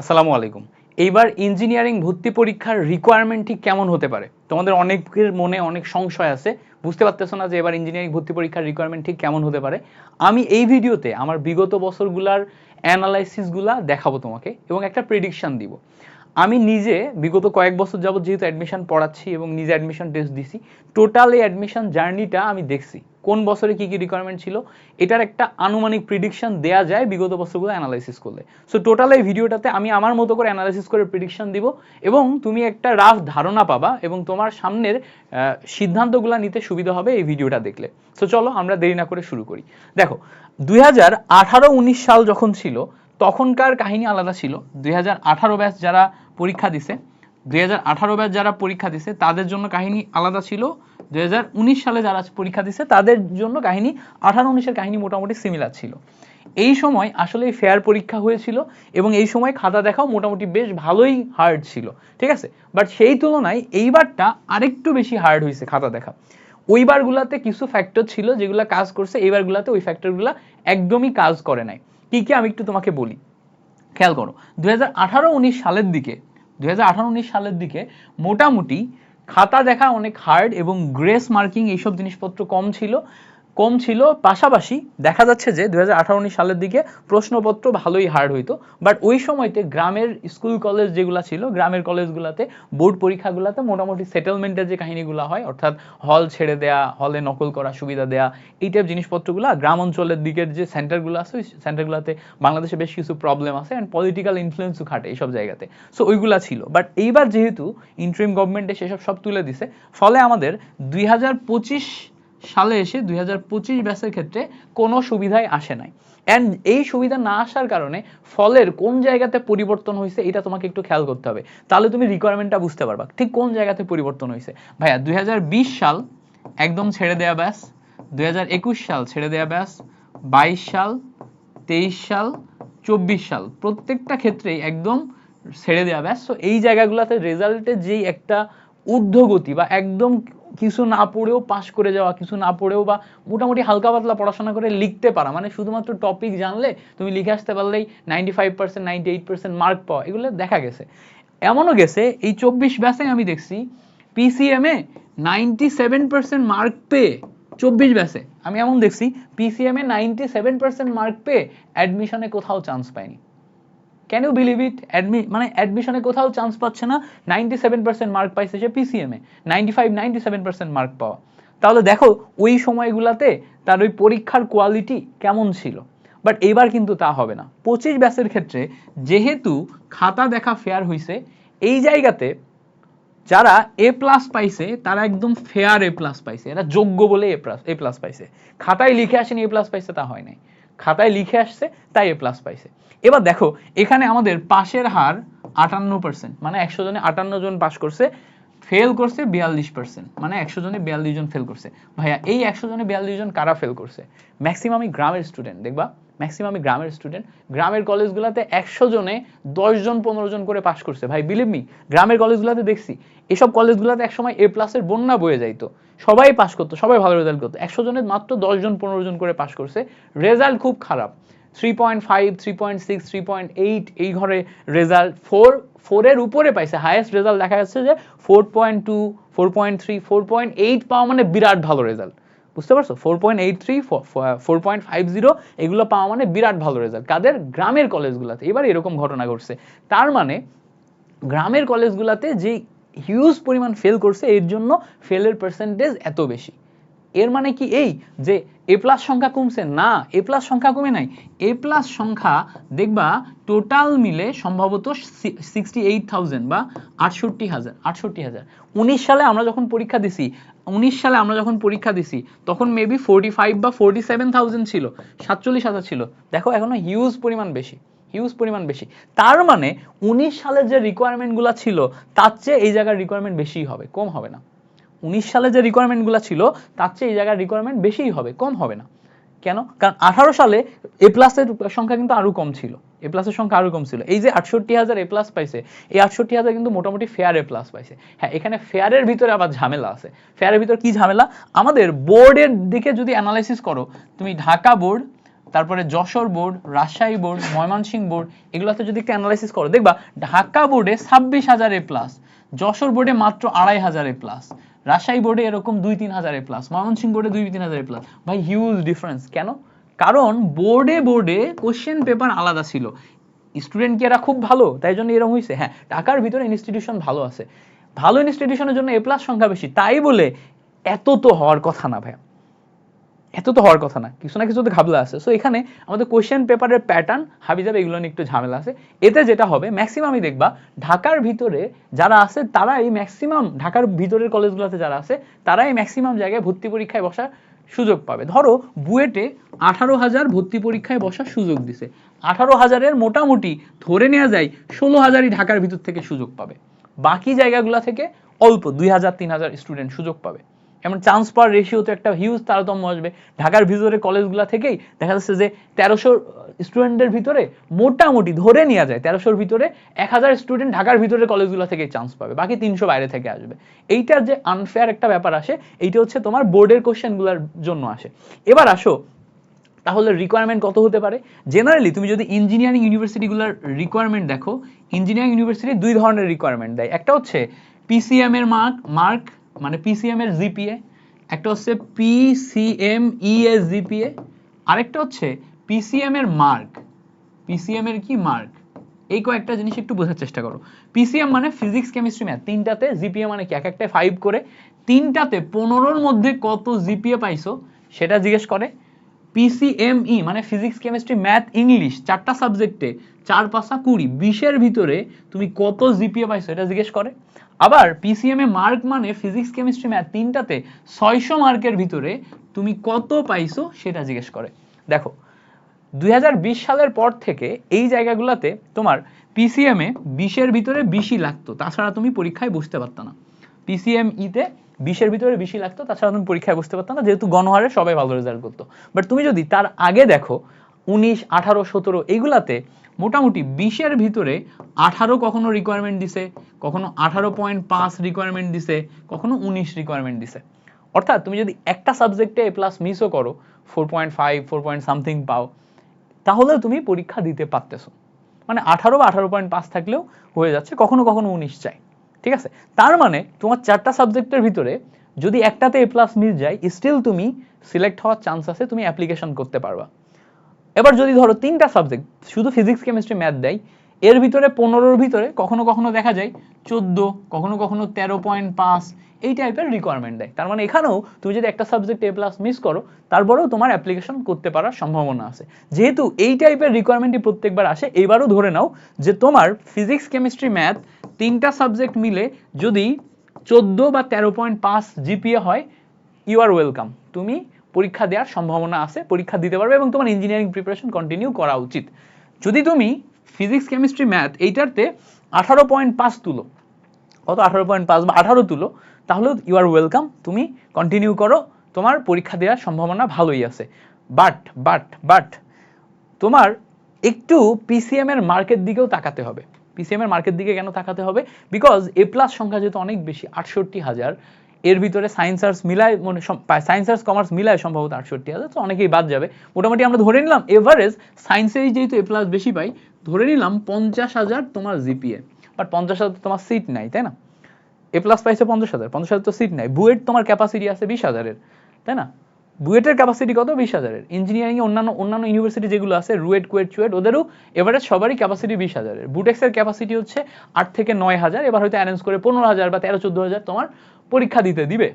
আসসালামু আলাইকুম। এইবার ইঞ্জিনিয়ারিং ভর্তি পরীক্ষার রিকোয়ারমেন্ট ঠিক কেমন হতে পারে? তোমাদের অনেকের মনে অনেক সংশয় আছে, বুঝতে পারতেছো না যে এবার ইঞ্জিনিয়ারিং ভর্তি পরীক্ষার রিকোয়ারমেন্ট ঠিক কেমন হতে পারে। আমি এই ভিডিওতে আমার বিগত বছরগুলার অ্যানালাইসিসগুলা দেখাবো তোমাকে এবং একটা প্রেডিকশান দিব। আমি নিজে বিগত কয়েক বছর যাবত যেহেতু অ্যাডমিশন পড়াচ্ছি এবং নিজে অ্যাডমিশন টেস্ট দিছি টোটাল এই অ্যাডমিশন জার্নিটা আমি দেখছি। কোন বছরে কি কি রিকোয়ারমেন্ট ছিল, এটার একটা আনুমানিক প্রিডিকশন দেয়া যায় বিগত বছরগুলো অ্যানালাইসিস করলে। সো টোটাল এই ভিডিওটাতে আমি আমার মতো করে অ্যানালাইসিস করে প্রিডিকশন দিব এবং তুমি একটা রাফ ধারণা পাবা এবং তোমার সামনের সিদ্ধান্তগুলো নিতে সুবিধা হবে এই ভিডিওটা দেখলে। সো চলো আমরা দেরি না করে শুরু করি। দেখো, দুই হাজার সাল যখন ছিল তখনকার কাহিনী আলাদা ছিল। দুই হাজার আঠারো ব্যাচ যারা পরীক্ষা দিছে, দুই হাজার আঠারো ব্যাচ যারা পরীক্ষা দিছে, তাদের জন্য কাহিনী আলাদা ছিল। দুই হাজার উনিশ সালে যারা পরীক্ষা দিছে, তাদের জন্য কাহিনী আঠারো উনিশের কাহিনী মোটামুটি সিমিলার ছিল। এই সময় আসলে ফেয়ার পরীক্ষা হয়েছিল এবং এই সময় খাতা দেখাও মোটামুটি বেশ ভালোই হার্ড ছিল, ঠিক আছে? বাট সেই তুলনায় এইবারটা আরেকটু বেশি হার্ড হয়েছে খাতা দেখা। ওইবারগুলাতে কিছু ফ্যাক্টর ছিল যেগুলো কাজ করছে এইবারগুলাতে ওই ফ্যাক্টরগুলো একদমই কাজ করে নাই। কি কি আমি একটু তোমাকে বলি। খেয়াল করো দু হাজার সালের দিকে দু সালের দিকে মোটামুটি খাতা দেখা অনেক হার্ড এবং গ্রেস মার্কিং এইসব জিনিসপত্র কম ছিল। কম ছিল। পাশাপাশি দেখা যাচ্ছে যে দুই হাজার সালের দিকে প্রশ্নপত্র ভালোই হার্ড হইতো। বাট ওই সময়তে গ্রামের স্কুল কলেজ যেগুলো ছিল, গ্রামের কলেজগুলোতে বোর্ড পরীক্ষাগুলোতে মোটামুটি সেটেলমেন্টের যে কাহিনীগুলো হয়, অর্থাৎ হল ছেড়ে দেয়া হলে নকল করা, সুবিধা দেয়া, এই টাইপ জিনিসপত্রগুলো গ্রাম অঞ্চলের দিকের যে সেন্টারগুলো আছে, ওই সেন্টারগুলোতে বাংলাদেশে বেশ কিছু প্রবলেম আছে অ্যান্ড পলিটিক্যাল ইনফ্লুয়েন্সও খাটে এইসব জায়গাতে। সো ওইগুলা ছিল। বাট এইবার যেহেতু ইন্টারিম গভর্নমেন্টে সেসব সব তুলে দিছে, ফলে আমাদের দুই হাজার পঁচিশ সালে এসে দুই হাজার ব্যাসের ক্ষেত্রে কোনো সুবিধাই আসে নাই। অ্যান্ড এই সুবিধা না আসার কারণে ফলের কোন জায়গাতে পরিবর্তন হয়েছে এটা তোমাকে একটু খেয়াল করতে হবে। তাহলে তুমি রিকোয়ারমেন্টটা বুঝতে পারবা। ঠিক কোন জায়গাতে পরিবর্তন হয়েছে? ভাইয়া, দুই সাল একদম ছেড়ে দেয়া ব্যাস দুই হাজার একুশ সাল ছেড়ে দেয়া ব্যাস বাইশ সাল, তেইশ সাল, চব্বিশ সাল, প্রত্যেকটা ক্ষেত্রেই একদম ছেড়ে দেওয়া ব্যাস তো এই জায়গাগুলোতে রেজাল্টে যেই একটা ঊর্ধ্বগতি বা একদম কিছু না পড়েও পাশ করে যাওয়া, কিছু না পড়েও বা মোটামুটি হালকা পাতলা পড়াশোনা করে লিখতে পারা। মানে শুধুমাত্র টপিক জানলে তুমি লিখে আসতে পারলেই ninety five percent ninety eight percent mark পাওয়া। এগুলো দেখা গেছে। এমনও গেছে, এই চব্বিশ ব্যাসে আমি দেখছি পিসিএমে নাইনটি সেভেন পার্সেন্ট মার্ক পেয়ে, চব্বিশ ব্যাসে আমি এমন দেখছি পিসিএমে নাইনটি সেভেন পার্সেন্ট মার্ক পেয়ে অ্যাডমিশনে কোথাও চান্স পায়নি ক্যান ইউ বিলিভ ইট অ্যাডমি মানে অ্যাডমিশনে কোথাও চান্স পাচ্ছে না নাইনটি সেভেন পার্সেন্ট মার্ক পাইছে সে পিসিএমে ninety five ninety seven percent mark পাওয়া। তাহলে দেখো, ওই সময়গুলাতে তার ওই পরীক্ষার কোয়ালিটি কেমন ছিল? বাট এইবার কিন্তু তা হবে না। পঁচিশ ব্যাসের ক্ষেত্রে যেহেতু খাতা দেখা ফেয়ার হয়েছে এই জায়গাতে যারা এ প্লাস পাইছে, তারা একদম ফেয়ার এ প্লাস পাইছে। এরা যোগ্য বলে এ প্লাস এ প্লাস পাইছে। খাতায় লিখে আসেনি এ প্লাস পাইছে, তা হয় নাই। খাতায় লিখে আসছে, তাই এ প্লাস পাইছে। এবার দেখো, এখানে আমাদের পাশের হার আটান্ন পার্সেন্ট মানে একশো জনে আটান্ন জন পাস করছে ফেল করছে বিয়াল্লিশ পার্সেন্ট মানে একশো জনে বিয়াল্লিশ জন ফেল করছে। ভাইয়া, এই একশো জনে বিয়াল্লিশ জন কারা ফেল করছে? ম্যাক্সিমামই গ্রামের স্টুডেন্ট দেখবা। ম্যাক্সিমামই গ্রামের স্টুডেন্ট গ্রামের কলেজগুলোতে একশো জনে দশ জন, পনেরো জন করে পাশ করছে। ভাই বিলিভ মি গ্রামের কলেজগুলোতে দেখছি, এসব কলেজগুলোতে একসময় এ প্লাসের বন্যা বয়ে যাইতো। সবাই পাস করতো, সবাই ভালো রেজাল্ট করতো। একশো জনের মাত্র দশ জন, পনেরো জন করে পাস করছে। রেজাল্ট খুব খারাপ। Three point five three point six three point eight এই ঘরে রেজাল্ট ফোর ফোরের উপরে পাইছে। হায়েস্ট রেজাল্ট দেখা যাচ্ছে যে four point two four point three four point eight পাওয়া মানে বিরাট ভালো রেজাল্ট বুঝতে পারছ? Four point eight three four point five zero এগুলো পাওয়া মানে বিরাট ভালো রেজাল্ট কাদের? গ্রামের কলেজগুলোতে এবার এরকম ঘটনা ঘটছে। তার মানে গ্রামের কলেজগুলোতে যে হিউজ পরিমাণ ফেল করছে, এর জন্য ফেলের পার্সেন্টেজ এত বেশি। এর মানে কি এই? যে এ প্লাস সংখ্যা কমছে? না এ প্লাস সংখ্যা কমে নাই। এ প্লাস সংখ্যা দেখবা টোটাল মিলে সম্ভবত সিক্সটি এইট থাউজেন্ড বা আটষট্টি হাজার আটষট্টি হাজার। উনিশ সালে আমরা যখন পরীক্ষা দিছি, উনিশ সালে আমরা যখন পরীক্ষা দিছি, তখন মেবি ফোর্টি ফাইভ বা ফোর্টি সেভেন থাউজেন্ড ছিল, সাতচল্লিশ হাজার ছিল। দেখো, এখনও হিউজ পরিমাণ বেশি হিউজ পরিমাণ বেশি। তার মানে উনিশ সালের যে রিকোয়ারমেন্টগুলো ছিল, তার চেয়ে এই জায়গার রিকোয়ারমেন্ট বেশিই হবে, কম হবে না। উনিশ সালে যে রিকোয়ারমেন্টগুলো ছিল, তার চেয়ে এই জায়গার রিকোয়ারমেন্ট বেশিই হবে, কম হবে না। কেন? কারণ আঠারো সালে এ প্লাসের সংখ্যা কিন্তু আরও কম ছিল। এ প্লাসের সংখ্যা আরও কম ছিল। এই যে আটষট্টি হাজার এ প্লাস পাইছে, এই আটষট্টি হাজার কিন্তু মোটামুটি ফেয়ার এ প্লাস পাইছে। হ্যাঁ এখানে ফেয়ারের ভিতরে আবার ঝামেলা আছে। ফেয়ারের ভিতরে কি ঝামেলা? আমাদের বোর্ডের দিকে যদি অ্যানালাইসিস করো, তুমি ঢাকা বোর্ড তারপরে Jessore board Rajshahi board Mymensingh board এগুলোতে যদি একটু অ্যানালাইসিস করো, দেখবা ঢাকা বোর্ডে ছাব্বিশ হাজার এ প্লাস যশোর বোর্ডে মাত্র আড়াই হাজার এ প্লাস রাজশাহী বোর্ডে এরকম দুই তিন হাজারে প্লাস ময়মনসিংহ বোর্ডে দুই তিন হাজারে প্লাস ভাই হিউজ ডিফারেন্স কেন? কারণ বোর্ডে বোর্ডে কোশ্চেন পেপার আলাদা ছিল। স্টুডেন্ট কি এরা খুব ভালো, তাই জন্য এরকম হয়েছে হ্যাঁ ঢাকার ভিতরে ইনস্টিটিউশন ভালো আছে। ভালো ইনস্টিটিউশনের জন্য এ প্লাস সংখ্যা বেশি। তাই বলে এত তো হওয়ার কথা না ভাই এত তো হওয়ার কথা না, কিছু না কিছু তো ঘাবলা আছে। সো এখানে আমাদের কোশ্চেন পেপারের প্যাটার্ন হাবি যাবে এগুলো নিয়ে একটু ঝামেলা আছে। এতে যেটা হবে ম্যাক্সিমামই দেখবা, ঢাকার ভিতরে যারা আছে তারা এই ম্যাক্সিমাম ঢাকার ভিতরের কলেজগুলোতে যারা আছে তারা এই ম্যাক্সিমাম জায়গায় ভর্তি পরীক্ষায় বসার সুযোগ পাবে। ধরো, বুয়েটে আঠারো হাজার ভর্তি পরীক্ষায় বসার সুযোগ দিছে। আঠারো হাজারের মোটামুটি ধরে নেওয়া যায়, ষোলো হাজারই ঢাকার ভিতর থেকে সুযোগ পাবে। বাকি জায়গাগুলো থেকে অল্প দুই হাজার, তিন হাজার স্টুডেন্ট সুযোগ পাবে। এমন চান্স পাওয়ার রেশিও তো একটা হিউজ তারতম্য আসবে। ঢাকার ভিতরে কলেজগুলো থেকেই দেখা যাচ্ছে যে তেরোশো স্টুডেন্টের ভিতরে মোটামুটি ধরে নেওয়া যায়। তেরোশোর ভিতরে এক হাজার স্টুডেন্ট ঢাকার ভিতরে কলেজগুলো থেকে চান্স পাবে। বাকি তিনশো বাইরে থেকে আসবে। এইটার যে আনফেয়ার একটা ব্যাপার আসে, এইটা হচ্ছে তোমার বোর্ডের কোশ্চেনগুলোর জন্য আসে। এবার আসো, তাহলে রিকোয়ারমেন্ট কত হতে পারে? জেনারেলি তুমি যদি ইঞ্জিনিয়ারিং ইউনিভার্সিটিগুলোর রিকোয়ারমেন্ট দেখো ইঞ্জিনিয়ারিং ইউনিভার্সিটি দুই ধরনের রিকোয়ারমেন্ট দেয়। একটা হচ্ছে পিসিএম এর মার্ক মার্ক মানে পিসিএম এর জিপিএ একটা হচ্ছে পিসিএম ইএস জিপিএ আরেকটা হচ্ছে পিসিএম এর মার্ক পিসিএম এর কি মার্ক এই কয়েকটা জিনিস একটু বোঝার চেষ্টা করো। পিসিএম মানে ফিজিক্স কেমিস্ট্রি ম্যাথ তিনটাতে জিপিএ মানে কি? এক একটা ফাইভ করে। তিনটাতে পনেরোর মধ্যে কত জিপিএ পাইছো, সেটা জিজ্ঞেস করে। পিসিএমই মানে ফিজিক্স কেমিস্ট্রি ম্যাথ ইংলিশ চারটা সাবজেক্টে চার পাঁচা কুড়ি, বিশের ভিতরে তুমি কত জিপিএ পাইছো, এটা জিজ্ঞেস করে। আবার পিসিএম এ মার্ক মানে ফিজিক্স কেমিস্ট্রি ম্যাথ তিনটাতে ছয়শো মার্কের ভিতরে তুমি কত পাইছো সেটা জিজ্ঞেস করে। দেখো, দুই সালের পর থেকে এই জায়গাগুলোতে তোমার পিসিএম এ বিশের ভিতরে বিশই লাগতো, তাছাড়া তুমি পরীক্ষায় বসতে পারতো না। পিসিএম ইতে বিশের ভিতরে বেশি লাগতো, তাছাড়া তুমি পরীক্ষায় বসতে পারতো না, যেহেতু গণহারে সবাই ভালো রেজাল্ট করতো। বাট তুমি যদি তার আগে দেখো উনিশ, আঠারো, সতেরো এইগুলাতে মোটামুটি বিশের ভিতরে আঠারো কখনো রিকোয়ারমেন্ট দিছে, কখনো আঠারো পয়েন্ট পাঁচ রিকোয়ারমেন্ট দিছে, কখনো উনিশ রিকোয়ারমেন্ট দিছে। অর্থাৎ তুমি যদি একটা সাবজেক্টে এ প্লাস মিসও করো four point five four point something পাও তাহলে তুমি পরীক্ষা দিতে পারতেছো। মানে আঠারো বা আঠারো পয়েন্ট পাঁচ থাকলেও হয়ে যাচ্ছে, কখনো কখনো উনিশ চাই। ঠিক আছে? তার মানে তোমার চারটা সাবজেক্টের ভিতরে যদি একটাতে এ প্লাস মিস যায় স্টিল তুমি সিলেক্ট হওয়ার চান্স আছে, তুমি অ্যাপ্লিকেশন করতে পারবা। এবার যদি ধরো তিনটা সাবজেক্ট শুধু ফিজিক্স কেমিস্ট্রি ম্যাথ দেয়, এর ভিতরে পনেরোর ভিতরে কখনো কখনো দেখা যায় চোদ্দ, কখনো কখনো তেরো পয়েন্ট পাঁচ, এই টাইপের রিকোয়ারমেন্ট দেয়। তার মানে এখানেও তুমি যদি একটা সাবজেক্ট এ প্লাস মিস করো, তারপরেও তোমার অ্যাপ্লিকেশন করতে পারার সম্ভাবনা আছে। যেহেতু এই টাইপের রিকোয়ারমেন্টই প্রত্যেকবার আসে, এবারও ধরে নাও যে তোমার ফিজিক্স কেমিস্ট্রি ম্যাথ তিনটা সাবজেক্ট মিলে যদি চোদ্দ বা তেরো পয়েন্ট পাঁচ জিপিএ হয় ইউ আর ওয়েলকাম তুমি পরীক্ষা দেওয়ার সম্ভাবনা আছে, পরীক্ষা দিতে পারবে এবং তোমার ইঞ্জিনিয়ারিং প্রিপারেশন কন্টিনিউ করা উচিত। যদি তুমি ফিজিক্স কেমিস্ট্রি ম্যাথ এইটারতে আঠারো পয়েন্ট পাঁচ তুলো কত আঠারো পয়েন্ট পাঁচ বা আঠারো তুলো, তাহলেও ইউ আর ওয়েলকাম তুমি কন্টিনিউ করো, তোমার পরীক্ষা দেওয়ার সম্ভাবনা ভালোই আছে। বাট বাট বাট তোমার একটু পিসিএম এর মার্কেট দিকেও তাকাতে হবে। পিসিএম এর মার্কেট দিকে কেন তাকাতে হবে? বিকজ এ প্লাস সংখ্যা যেহেতু অনেক বেশি, আটষট্টি হাজার এর ভিতরে সায়েন্স আর্টস মিলায় মানে সায়েন্স আর্টস কমার্স মিলায় সম্ভবত আটষট্টি হাজার তো অনেকেই বাদ যাবে। মোটামুটি আমরা ধরে নিলাম এভারেজ সায়েন্সেরই যেহেতু এ প্লাস বেশি পাই, ধরে নিলাম পঞ্চাশ হাজার তোমার জিপিএ বাট পঞ্চাশ হাজার তোমার সিট নাই, তাই না? এ প্লাস পাইছে পঞ্চাশ হাজার পঞ্চাশ হাজার তো সিট নাই। বুয়েট তোমার ক্যাপাসিটি আছে বিশ হাজারের, তাই না? বুয়েটের ক্যাপাসিটি কত? বিশ হাজারের। ইঞ্জিনিয়ারিং এ অন্যান্য অন্যান্য ইউনিভার্সিটি যেগুলো আছে রুয়েট কুয়েট চুয়েট ওদেরও এভারেজ সবারই ক্যাপাসিটি বিশ হাজারের। বুটেক্সের ক্যাপাসিটি হচ্ছে আট থেকে নয় হাজার, এবার হয়তো অ্যারেঞ্জ করে পনেরো হাজার বা তেরো, চোদ্দ হাজার তোমার পরীক্ষা দিতে দিবে।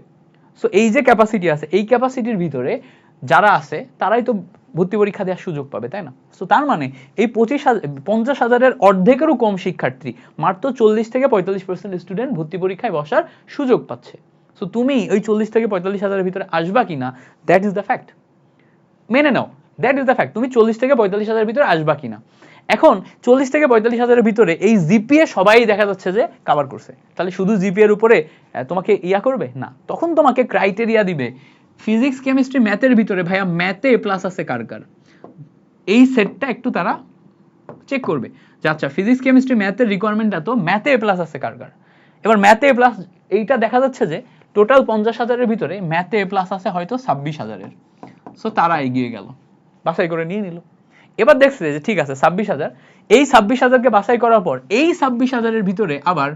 সো এই যে ক্যাপাসিটি আছে, এই ক্যাপাসিটির ভিতরে যারা আছে, তারাই তো ভর্তি পরীক্ষা দেওয়ার সুযোগ পাবে, তাই না? সো তার মানে এই পঁচিশ হাজার পঞ্চাশ হাজারের অর্ধেকেরও কম শিক্ষার্থী, মাত্র চল্লিশ থেকে পঁয়তাল্লিশ পার্সেন্ট স্টুডেন্ট ভর্তি পরীক্ষায় বসার সুযোগ পাচ্ছে। সো তুমি ওই চল্লিশ থেকে পঁয়তাল্লিশ হাজারের ভিতরে আসবা কিনা দ্যাট ইজ দ্য ফ্যাক্ট মেনে নাও দ্যাট ইজ দ্য ফ্যাক্ট তুমি চল্লিশ থেকে পঁয়তাল্লিশ হাজারের ভিতরে আসবা কিনা। এখন চল্লিশ থেকে পঁয়তাল্লিশ হাজারের ভিতরে এই জিপিএ সবাই দেখা যাচ্ছে যে কাভার করছে। তাহলে শুধু জিপিএর উপরে তোমাকে ইয়া করবে? না। তখন তোমাকে ক্রাইটেরিয়া দিবে ফিজিক্স কেমিস্ট্রি ম্যাথের ভিতরে, ভাইয়া ম্যাথে প্লাস আছে কার কার? এই সেটটা একটু তারা চেক করবে। যে আচ্ছা ফিজিক্স কেমিস্ট্রি ম্যাথের রিকোয়ারমেন্টটা তো ম্যাথে এ প্লাস আছে কার কার? এবার ম্যাথে এ প্লাস এইটা দেখা যাচ্ছে যে টোটাল পঞ্চাশ হাজারের ভিতরে ম্যাথে এ প্লাস আছে হয়তো ছাব্বিশ হাজারের। সো তারা এগিয়ে গেল। বাছাই করে নিয়ে নিল। এবার দেখছে যে ঠিক আছে, ছাব্বিশ হাজার। এই ছাব্বিশ হাজারকে বাছাই করার পর এই ছাব্বিশ হাজারের ভিতরে আবার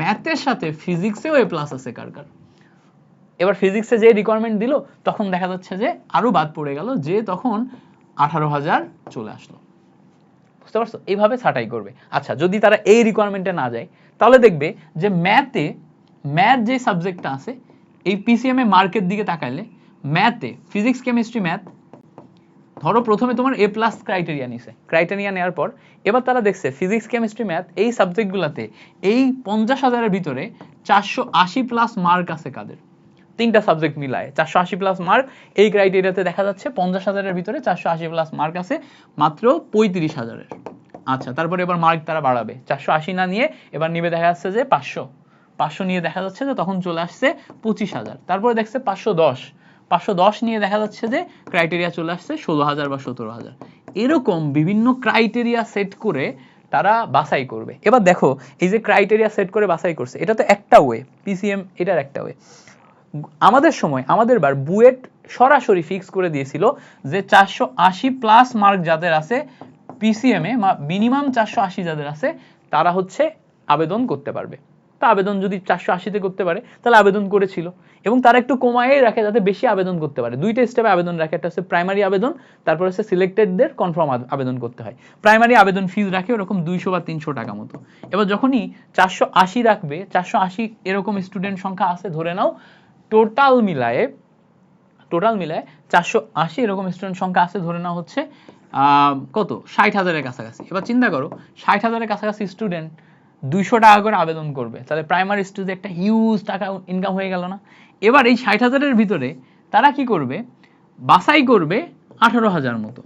ম্যাথের সাথে ফিজিক্সেও এ প্লাস আছে কার কার। এবার ফিজিক্সে যে রিকোয়ারমেন্ট দিল, তখন দেখা যাচ্ছে যে আরও বাদ পড়ে গেল, যে তখন আঠারো হাজার চলে আসলো। বুঝতে পারছ? এইভাবে ছাঁটাই করবে। আচ্ছা যদি তারা এই রিকোয়ারমেন্টে না যায়, তাহলে দেখবে যে ম্যাথে ম্যাথ যে সাবজেক্টটা আছে, এই পিসিএম এ মার্কের দিকে তাকাইলে ম্যাথে ফিজিক্স কেমিস্ট্রি ম্যাথ ধরো প্রথমে তোমার এ প্লাস ক্রাইটেরিয়া নিছে। ক্রাইটেরিয়া নেওয়ার পর এবার তারা দেখছে ফিজিক্স কেমিস্ট্রি ম্যাথ এই সাবজেক্টগুলোতে এই পঞ্চাশ হাজারের ভিতরে চারশো আশি প্লাস মার্ক আছে কাদের? তিনটা সাবজেক্ট মিলায়। চারশো আশি প্লাস মার্ক এই ক্রাইটেরিয়াতে দেখা যাচ্ছে পঞ্চাশ হাজারের ভিতরে চারশো আশি প্লাস মার্ক আছে মাত্র পঁয়ত্রিশ হাজারের। আচ্ছা তারপরে এবার মার্ক তারা বাড়াবে। চারশো আশি না নিয়ে এবার নিবে দেখা যাচ্ছে যে পাঁচশো। পাঁচশো নিয়ে দেখা যাচ্ছে যে তখন চলে আসছে পঁচিশ হাজার। তারপরে দেখছে পাঁচশো দশ। পাঁচশো দশ নিয়ে দেখা যাচ্ছে যে ক্রাইটেরিয়া চলে আসছে ষোলো হাজার বা সতেরো হাজার। এরকম বিভিন্ন ক্রাইটেরিয়া সেট করে তারা বাছাই করবে। এবার দেখো, এই যে ক্রাইটেরিয়া সেট করে বাছাই করছে, এটা তো একটা ওয়ে পিসিএম এটার একটা ওয়ে আমাদের সময়, আমাদের বার বুয়েট সরাসরি ফিক্স করে দিয়েছিল যে চারশো আশি প্লাস মার্ক যাদের আছে পিসিএম মিনিমাম চারশো আশি যাদের আছে, তারা হচ্ছে আবেদন করতে পারবে। তা আবেদন যদি চারশো আশিতে করতে পারে, তাহলে আবেদন করেছিল। এবং তারা একটু কমায়ে রাখে যাতে বেশি আবেদন করতে পারে। দুইটা স্টেপে আবেদন রাখে। একটা হচ্ছে প্রাইমারি আবেদন, তারপর হচ্ছে সিলেক্টেডদের কনফার্ম আবেদন করতে হয়। প্রাইমারি আবেদন ফিজ রাখে ওরকম দুইশো বা তিনশো টাকা মতো। এবার যখনই চারশো আশি রাখবে, চারশো আশি এরকম স্টুডেন্ট সংখ্যা আছে, ধরে নাও টোটাল মিলায়ে টোটাল মিলায় চারশো আশি এরকম স্টুডেন্ট সংখ্যা আছে, ধরে নাও হচ্ছে কত? ষাট হাজারের কাছাকাছি। এবার চিন্তা করো, ষাট হাজারের কাছাকাছি স্টুডেন্ট দুইশো টাকা করে আবেদন করবে। তাহলে প্রাইমারি স্টুডেন্ট একটা হিউজ টাকা ইনকাম হয়ে গেল না। এবার এই ষাট হাজারের ভিতরে তারা কি করবে? বাছাই করবে আঠারো হাজার মতো।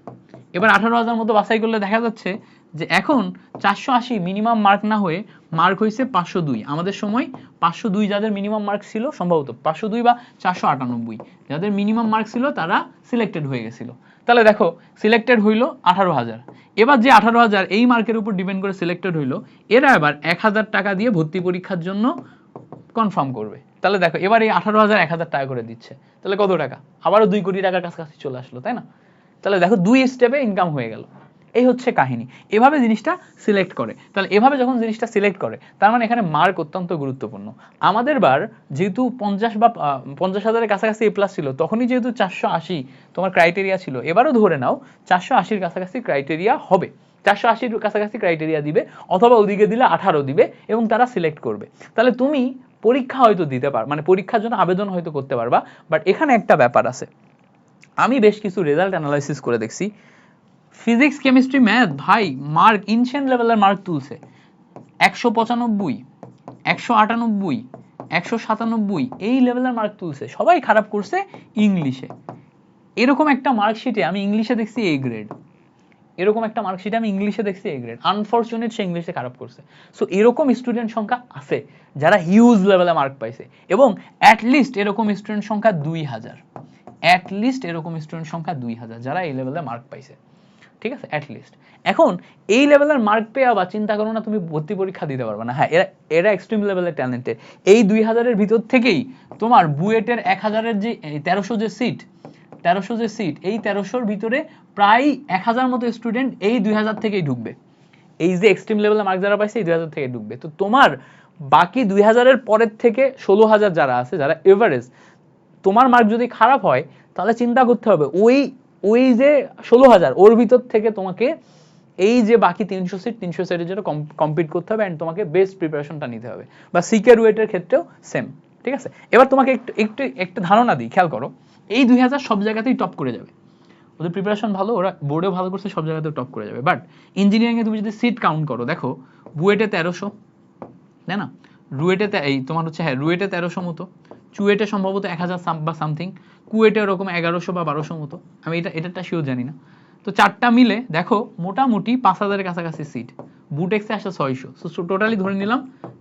এবার আঠারো হাজার মতো বাছাই করলে দেখা যাচ্ছে যে এখন চারশো আশি মিনিমাম মার্ক না হয়ে মার্ক হয়েছে পাঁচশো দুই। আমাদের সময় পাঁচশো দুই যাদের মিনিমাম মার্ক ছিল, সম্ভবত পাঁচশো দুই বা চারশো আটানব্বই। যাদের মিনিমাম মার্ক ছিল তারা সিলেক্টেড হয়ে গেছিল। তাহলে দেখো সিলেক্টেড হইল আঠারো হাজার। এবার যে আঠারো হাজার এই মার্কের উপর ডিপেন্ড করে সিলেক্টেড হইল, এরা এবার এক হাজার টাকা দিয়ে ভর্তি পরীক্ষার জন্য কনফার্ম করবে। তাহলে দেখো, এবার এই আঠারো হাজার এক হাজার টাকা করে দিচ্ছে। তাহলে কত টাকা? আবারও দুই কোটি টাকার কাছাকাছি চলে আসলো, তাই না? তাহলে দেখো, দুই স্টেপে ইনকাম হয়ে গেল। এই হচ্ছে কাহিনী। এভাবে জিনিসটা সিলেক্ট করে। তাহলে এভাবে যখন জিনিসটা সিলেক্ট করে, তার মানে এখানে মার্ক অত্যন্ত গুরুত্বপূর্ণ। আমাদের বার যেহেতু পঞ্চাশ বা পঞ্চাশ হাজারের কাছাকাছি এ প্লাস ছিল, তখনই যেহেতু চারশো আশি তোমার ক্রাইটেরিয়া ছিল, এবারও ধরে নাও চারশো আশির কাছাকাছি ক্রাইটেরিয়া হবে। চারশো আশির কাছাকাছি ক্রাইটেরিয়া দিবে, অথবা ওদিকে দিলে আঠারো দিবে এবং তারা সিলেক্ট করবে। তাহলে তুমি পরীক্ষা হয়তো দিতে পার মানে পরীক্ষার জন্য আবেদন হয়তো করতে পারবা বাট এখানে একটা ব্যাপার আছে। আমি বেশ কিছু রেজাল্ট অ্যানালাইসিস করে দেখছি। ফিজিক্স কেমিস্ট্রি ম্যাথ ভাই মার্ক ইনশিয়েন্ট লেভেলের মার্ক তুলছে। একশো পঁচানব্বই, একশো আটানব্বই, একশো সাতানব্বই, এই লেভেলের মার্ক তুলছে। সবাই খারাপ করছে ইংলিশে এরকম একটা মার্কশিটে আমি ইংলিশে দেখছি এ গ্রেড এরকম একটা মার্কশিটে আমি ইংলিশে দেখছি এ গ্রেড আনফর্চুনেট সে ইংলিশে খারাপ করছে। সো এরকম স্টুডেন্ট সংখ্যা আছে, যারা হিউজ লেভেলে মার্ক পাইছে। এবং অ্যাটলিস্ট এরকম স্টুডেন্ট সংখ্যা দুই হাজার। অ্যাটলিস্ট এরকম স্টুডেন্ট সংখ্যা দুই হাজার, যারা এই লেভেলে মার্ক পাইছে। ঠিক আছে? অ্যাটলিস্ট এখন এই লেভেলের মার্ক পেয়ে আবার চিন্তা করো না, তুমি ভর্তি পরীক্ষা দিতে পারবে না। হ্যাঁ এরা এরা এক্সট্রিম লেভেলের ট্যালেন্টেড এই দুই হাজারের ভিতর থেকেই তোমার বুয়েটের এক হাজারের যে তেরোশো যে সিট তেরোশো যে সিট এই তেরোশোর ভিতরে প্রায় এক হাজার মতো স্টুডেন্ট এই দুই হাজার থেকেই ঢুকবে। এই যে এক্সট্রিম লেভেলের মার্ক যারা পাইছে, এই দুই হাজার থেকে ঢুকবে। তো তোমার বাকি দুই হাজারের পরের থেকে ষোলো হাজার যারা আছে, যারা এভারেজ তোমার মার্ক যদি খারাপ হয়, তাহলে চিন্তা করতে হবে, ওই ওই যে ষোলো হাজার, ওর ভিতর থেকে তোমাকে এই যে বাকি তিনশো সিট তিনশো সিটের জন্য কম্পিট করতে হবে অ্যান্ড তোমাকে বেস্ট প্রিপারেশনটা নিতে হবে। বা সিকের ওয়েটের ক্ষেত্রেও সেম ঠিক আছে? এবার তোমাকে একটু একটু, একটা ধারণা দিই, খেয়াল করো। এই দুই হাজার সব জায়গাতেই টপ করে যাবে। ওদের প্রিপারেশন ভালো, ওরা বোর্ডেও ভালো করছে, সব জায়গাতেও টপ করে যাবে। বাট ইঞ্জিনিয়ারিংয়ে তুমি যদি সিট কাউন্ট করো, দেখো বুয়েটে তেরোশো, তাই না? রুয়েটে এই তোমার হচ্ছে হ্যাঁ রুয়েটে তেরোশো মতো। চুয়েটে সম্ভবত এক হাজার বা সামথিং কুয়েটে ওরকম এগারোশো বা বারোশো মতো। আমি এটা এটাটা শিওর জানি না। তো চারটা মিলে, দেখো, মোটামুটি পাঁচ হাজারের কাছাকাছি সিট বুটেক্সে আসে ছয়শো। সো টোটালি ধরে নিলাম,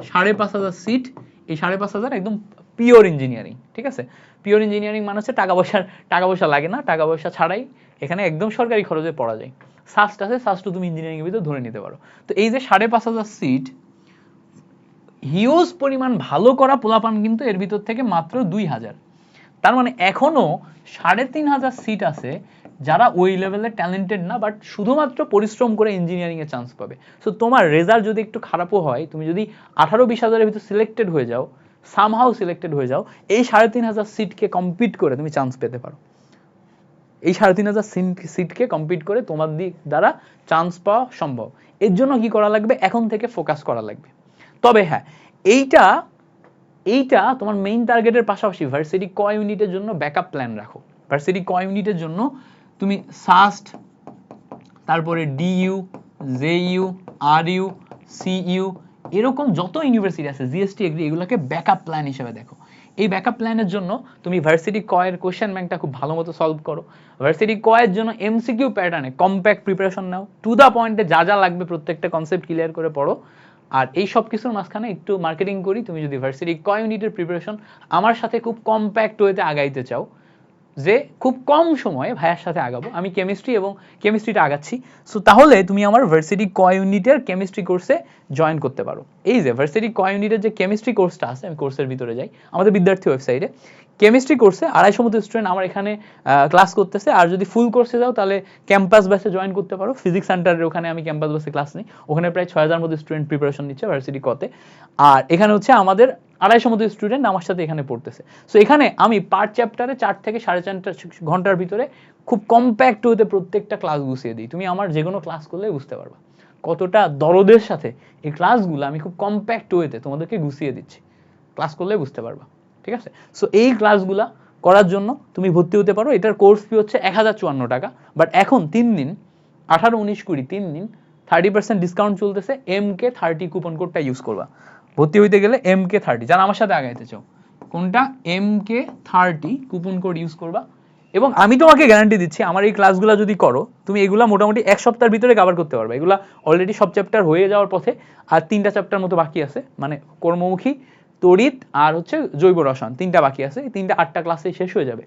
সাড়ে পাঁচ হাজার সিট এই সাড়ে পাঁচ হাজার একদম পিওর ইঞ্জিনিয়ারিং ঠিক আছে? পিওর ইঞ্জিনিয়ারিং মানে হচ্ছে টাকা পয়সার টাকা পয়সা লাগে না, টাকা পয়সা ছাড়াই এখানে একদম সরকারি খরচে পড়া যায়। সাস্ট আছে সাস্ট তুমি ইঞ্জিনিয়ারিং এর ভিতর ধরে নিতে পারো। তো এই যে সাড়ে পাঁচ হাজার সিট হিউজ পরিমাণ ভালো করা পোলাপান কিন্তু এর ভিতর থেকে মাত্র দুই হাজার। তার মানে এখনও সাড়ে তিন হাজার সিট আছে যারা ওই লেভেলে ট্যালেন্টেড না বাট শুধুমাত্র পরিশ্রম করে ইঞ্জিনিয়ারিংয়ে চান্স পাবে। সো তোমার রেজাল্ট যদি একটু খারাপও হয়, তুমি যদি আঠারো বিশ হাজারের ভিতর সিলেক্টেড হয়ে যাও সামহাও সিলেক্টেড হয়ে যাও, এই সাড়ে তিন হাজার সিটকে কম্পিট করে তুমি চান্স পেতে পারো। এই সাড়ে তিন হাজার সিটকে কম্পিট করে তোমার দিক দ্বারা চান্স পাওয়া সম্ভব। এর জন্য কি করা লাগবে? এখন থেকে ফোকাস করা লাগবে। তবে হ্যাঁ এইটা এইটা তোমার মেইন টার্গেটের পাশাপাশি ভার্সিটি ক ইউনিটের জন্য ব্যাকআপ প্ল্যান রাখো। ভার্সিটি ক ইউনিটের জন্য তুমি সাস্ট তারপরে DU JU are you CU এরকম যত ইউনিভার্সিটি আছে জিএসটি এগ্রি এগুলোকে ব্যাকআপ প্ল্যান হিসেবে দেখো। এই ব্যাকআপ প্ল্যানের জন্য তুমি ভার্সিটি কয়ের কোশ্চেন ব্যাংকটা খুব ভালো মতো সলভ করো। ভার্সিটি কয়ের জন্য এমসিকিউ প্যাটার্নে কম্প্যাক্ট প্রিপারেশন নাও। টু দ্য পয়েন্টে যা যা লাগবে প্রত্যেকটা কনসেপ্ট ক্লিয়ার করে পড়ো। আর এই সব কিছুর মাঝখানে একটু মার্কেটিং করি। তুমি যদি ভার্সিটি ক ইউনিটের প্রিপারেশন আমার সাথে খুব কম্প্যাক্ট ওয়েতে আগাইতে চাও, যে খুব কম সময়ে ভাইয়ার সাথে আগাবো। আমি কেমিস্ট্রি এবং কেমিস্ট্রিটা আগাচ্ছি। সো তাহলে তুমি আমার ভার্সিটি ক ইউনিটের কেমিস্ট্রি কোর্সে জয়েন করতে পারো। এই যে ভার্সিটি ক ইউনিটের যে কেমিস্ট্রি কোর্সটা আছে, আমি কোর্সের ভিতরে যাই। আমাদের বিদ্যার্থী ওয়েবসাইটে কেমিস্ট্রি কোর্সে আড়াইশো মতো স্টুডেন্ট আমার এখানে ক্লাস করতেছে। আর যদি ফুল কোর্সে যাও, তাহলে ক্যাম্পাস বাসে জয়েন করতে পারো। ফিজিক্স সেন্টারের ওখানে আমি ক্যাম্পাস বাসে ক্লাস নিই। ওখানে প্রায় ছয় হাজার মতো স্টুডেন্ট প্রিপারেশন নিচ্ছে ভার্সিটি কতে আর এখানে হচ্ছে আমাদের আড়াইশো মতো স্টুডেন্ট আমার সাথে এখানে পড়তেছে। সো এখানে আমি পার চ্যাপ্টারে চার থেকে সাড়ে চারটা ঘণ্টার ভিতরে খুব কম্প্যাক্ট হতে প্রত্যেকটা ক্লাস গুছিয়ে দিই। তুমি আমার যে কোনো ক্লাস করলে বুঝতে পারবা। কতটা দরদের সাথে এই ক্লাসগুলো আমি খুব কম্প্যাক্ট ওয়েতে তোমাদেরকে গুছিয়ে দিচ্ছি। ক্লাস করলে বুঝতে পারবা। ঠিক আছে? সো এই ক্লাসগুলা করার জন্য তুমি ভর্তি হতে পারো। এটার কোর্স ফি হচ্ছে এক হাজার চুয়ান্ন টাকা। বাট এখন তিন দিন, আঠারো, উনিশ, কুড়ি, তিন দিন থার্টি পার্সেন্ট ডিসকাউন্ট চলতেছে এম কে থার্টি কুপন কোডটা ইউজ করবা। ভর্তি হইতে গেলে এম কে থার্টি যারা আমার সাথে আগাইতে চাও, কোনটা? M K thirty coupon code use করবা। এবং আমি তোমাকে গ্যারান্টি দিচ্ছি, আমার এই ক্লাসগুলো যদি করো, তুমি এগুলা মোটামুটি এক সপ্তাহের ভিতরে কভার করতে পারবে। এগুলা অলরেডি সব চ্যাপ্টার হয়ে যাওয়ার পথে আর তিনটা চ্যাপ্টার মতো বাকি আছে। মানে কর্মমুখী তড়িৎ আর হচ্ছে জৈব রসায়ন, তিনটা বাকি আছে, এই তিনটা আটটা ক্লাসে শেষ হয়ে যাবে।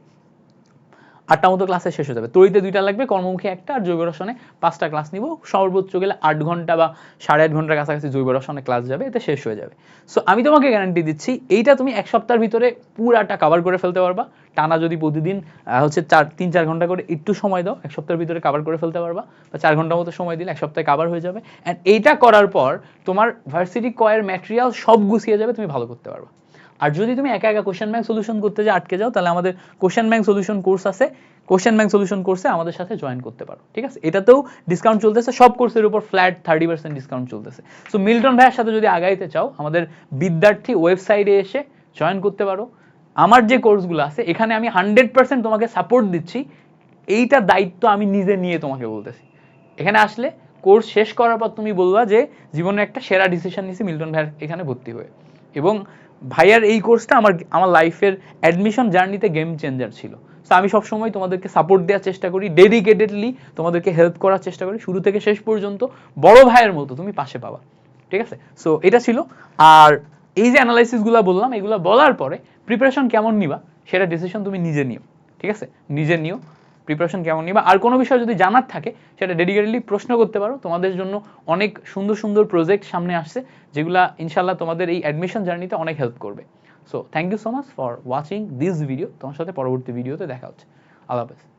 আটটা মতো ক্লাসে শেষ হয়ে যাবে। তড়িতে দুইটা লাগবে, কর্মমুখী একটা আর জৈব রসায়নে পাঁচটা ক্লাস নিব। সর্বোচ্চ গেলে আট ঘণ্টা বা সাড়ে আট ঘণ্টার কাছাকাছি জৈব রসায়নে ক্লাস যাবে, এতে শেষ হয়ে যাবে। সো আমি তোমাকে গ্যারান্টি দিচ্ছি, এইটা তুমি এক সপ্তাহের ভিতরে পুরাটা কভার করে ফেলতে পারবা। টানা যদি প্রতিদিন হচ্ছে চার, তিন, চার ঘণ্টা করে একটু সময় দাও, এক সপ্তাহের ভিতরে কভার করে ফেলতে পারবা। বা চার ঘণ্টা মতো সময় দিলে এক সপ্তাহে কভার হয়ে যাবে। অ্যান্ড এইটা করার পর তোমার ভার্সিটি কয়ের ম্যাটেরিয়াল সব গুছিয়ে যাবে, তুমি ভালো করতে পারবা। আর যদি তুমি একা একা কোশ্চেন ব্যাংক সলিউশন করতে যে আটকে যাও, তাহলে আমাদের কোশ্চেন ব্যাংক সলিউশন কোর্স আছে। কোশ্চেন ব্যাংক সলিউশন কোর্সে আমাদের সাথে জয়েন করতে পারো, ঠিক আছে? এটাতেও ডিসকাউন্ট চলতেছে, সব কোর্সের উপর ফ্ল্যাট থার্টি পার্সেন্ট ডিসকাউন্ট চলতেছে। সো মিল্টন ভাইয়ের সাথে যদি আগাইতে চাও, আমাদের বিদ্যার্থী ওয়েবসাইটে এসে জয়েন করতে পারো। আমার যে কোর্সগুলো আছে, এখানে আমি হান্ড্রেড পার্সেন্ট তোমাকে সাপোর্ট দিচ্ছি। এইটা দায়িত্ব আমি নিজে নিয়ে তোমাকে বলতেছি। এখানে আসলে কোর্স শেষ করার পর তুমি বলবা যে জীবনের একটা সেরা ডিসিশন নিয়েছি মিল্টন ভাইয়ের এখানে ভর্তি হয়ে। এবং ভাইয়ার এই কোর্সটা আমার আমার লাইফের অ্যাডমিশন জার্নিতে গেম চেঞ্জার ছিল। সো আমি সবসময় তোমাদেরকে সাপোর্ট দেওয়ার চেষ্টা করি ডেডিকেটেডলি তোমাদেরকে হেল্প করার চেষ্টা করি, শুরু থেকে শেষ পর্যন্ত বড় ভাইয়ের মতো তুমি পাশে পাবা। ঠিক আছে? সো এটা ছিল। আর এই যে অ্যানালাইসিসগুলো বললাম, এগুলো বলার পরে প্রিপারেশন কেমন নিবা, সেটা ডিসিশন তুমি নিজে নিও। ঠিক আছে? নিজে নিও। প্রিপারেশন কেমন নিবা? আর কোনো বিষয় যদি জানার থাকে, সেটা ডেডিকেটলি প্রশ্ন করতে পারো। তোমাদের জন্য অনেক সুন্দর সুন্দর প্রজেক্ট সামনে আসছে, যেগুলা ইনশাল্লাহ তোমাদের এই অ্যাডমিশন জার্নিতে অনেক হেল্প করবে। So thank you so much for watching this video তোমার সাথে পরবর্তী ভিডিওতে দেখা হচ্ছে। আল্লাহ হাফেজ।